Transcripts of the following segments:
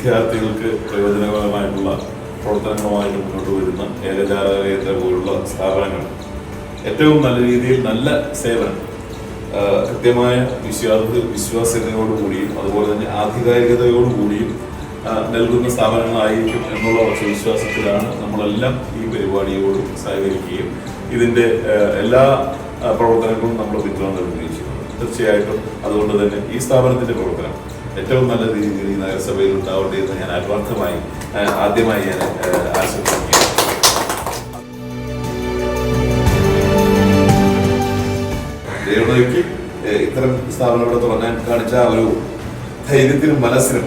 വിദ്യാർത്ഥികൾക്ക് പ്രയോജനകരമായിട്ടുള്ള പ്രവർത്തനങ്ങളുമായി മുന്നോട്ട് വരുന്ന ഏകജാലകേന്ദ്ര പോലുള്ള സ്ഥാപനങ്ങൾ. ഏറ്റവും നല്ല രീതിയിൽ നല്ല സേവനം കൃത്യമായ വിശ്വാസ വിശ്വാസ്യതയോടുകൂടിയും അതുപോലെ തന്നെ ആധികാരികതയോടുകൂടിയും നൽകുന്ന സ്ഥാപനങ്ങളായിരിക്കും എന്നുള്ള ഉറച്ച വിശ്വാസത്തിലാണ് നമ്മളെല്ലാം ഈ പരിപാടിയോട് സഹകരിക്കുകയും ഇതിന്റെ എല്ലാ പ്രവർത്തനങ്ങളും നമ്മൾ പിന്തുണ നൽകുകയും ചെയ്യുന്നത്. തീർച്ചയായിട്ടും അതുകൊണ്ട് തന്നെ ഈ സ്ഥാപനത്തിന്റെ പ്രവർത്തനം ഏറ്റവും നല്ല രീതിയിൽ ഈ നഗരസഭയിൽ ഉണ്ടാവട്ടെ എന്ന് ഞാൻ ആത്മാർത്ഥമായി ആദ്യമായി ഞാൻ ആശംസിക്കുന്നു. ആശംസിക്കുകയാണ് ഇത്തരം സ്ഥാപനങ്ങളെ തുടങ്ങാൻ കാണിച്ച ഒരു ധൈര്യത്തിനും മനസ്സിനും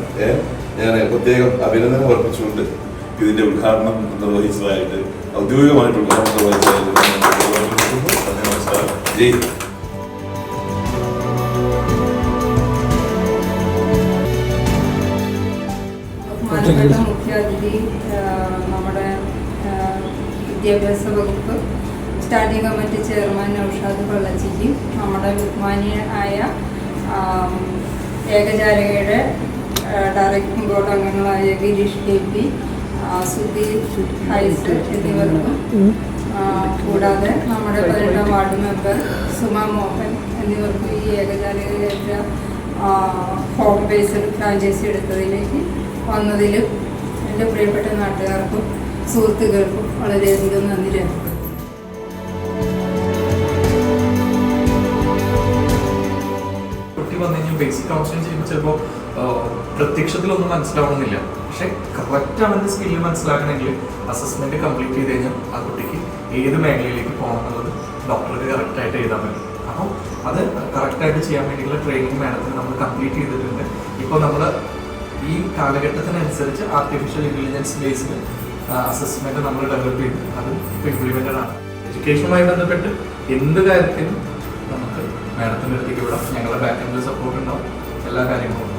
ഞാൻ പ്രത്യേകം അഭിനന്ദനം അർപ്പിച്ചുകൊണ്ട് ഇതിന്റെ ഉദ്ഘാടനം നിർവഹിച്ചതായിട്ട് ഔദ്യോഗികമായിട്ട് ഉദ്ഘാടനം നിർവഹിച്ചതായിട്ട് ജയ് ബഹുമാനപ്പെട്ട മുഖ്യാതിഥി നമ്മുടെ വിദ്യാഭ്യാസ വകുപ്പ് സ്റ്റാൻഡിംഗ് കമ്മിറ്റി ചെയർമാൻ നൌഷാദ് പള്ളച്ചിജി നമ്മുടെ ബഹുമാനിയായ ഏകജാലകയുടെ ഡയറക്ടിംഗ് ബോർഡ് അംഗങ്ങളായ ഗിരീഷ് കെ പി സുധീർ ഹൈസ് എന്നിവർക്കും കൂടാതെ നമ്മുടെ പതിനെട്ടാം വാർഡ് മെമ്പർ സുമ മോഹൻ എന്നിവർക്കും ഈ ഏകജാലകയുടെ ഹോം ബേസ്ഡ് ഫ്രാഞ്ചൈസി എടുത്തതിലേക്ക് വന്നതിലും എന്റെ പ്രിയപ്പെട്ട നാട്ടുകാർക്കും സുഹൃത്തുക്കൾക്കും വളരെയധികം നന്ദി കഴിഞ്ഞാൽ ബേസിക് കൗൺസിലിംഗ് ചെയ്യുമ്പോൾ ചിലപ്പോൾ പ്രത്യക്ഷത്തിലൊന്നും മനസ്സിലാവണമെന്നില്ല. പക്ഷെ കറക്റ്റ് അവന്റെ സ്കില്ല് മനസ്സിലാക്കണമെങ്കിൽ അസസ്മെന്റ് കംപ്ലീറ്റ് ചെയ്ത് കഴിഞ്ഞാൽ ആ കുട്ടിക്ക് ഏത് മേഖലയിലേക്ക് പോകണം എന്നുള്ളത് ഡോക്ടർക്ക് കറക്റ്റായിട്ട് എഴുതാൻ പറ്റും. അപ്പോൾ അത് കറക്റ്റായിട്ട് ചെയ്യാൻ വേണ്ടിയുള്ള ട്രെയിനിങ് മാഡത്തിന് നമ്മൾ കംപ്ലീറ്റ് ചെയ്തിട്ടുണ്ട്. ഇപ്പോൾ നമ്മൾ ഈ കാലഘട്ടത്തിനനുസരിച്ച് ആർട്ടിഫിഷ്യൽ ഇന്റലിജൻസ് ബേസ്ഡ് അസസ്മെന്റ് നമ്മൾ ഡെവലപ്പ് ചെയ്തു. അത് ഇപ്പോൾ ഇംപ്ലിമെന്റഡ് ആണ്. എഡ്യൂക്കേഷനുമായി ബന്ധപ്പെട്ട് എന്ത് കാര്യത്തിനും നമുക്ക് മാഡത്തിന്റെ അടുത്തേക്ക് വിടാം. ഞങ്ങളുടെ ബാക്ക് സപ്പോർട്ട് ഉണ്ടാവും. എല്ലാ കാര്യങ്ങളും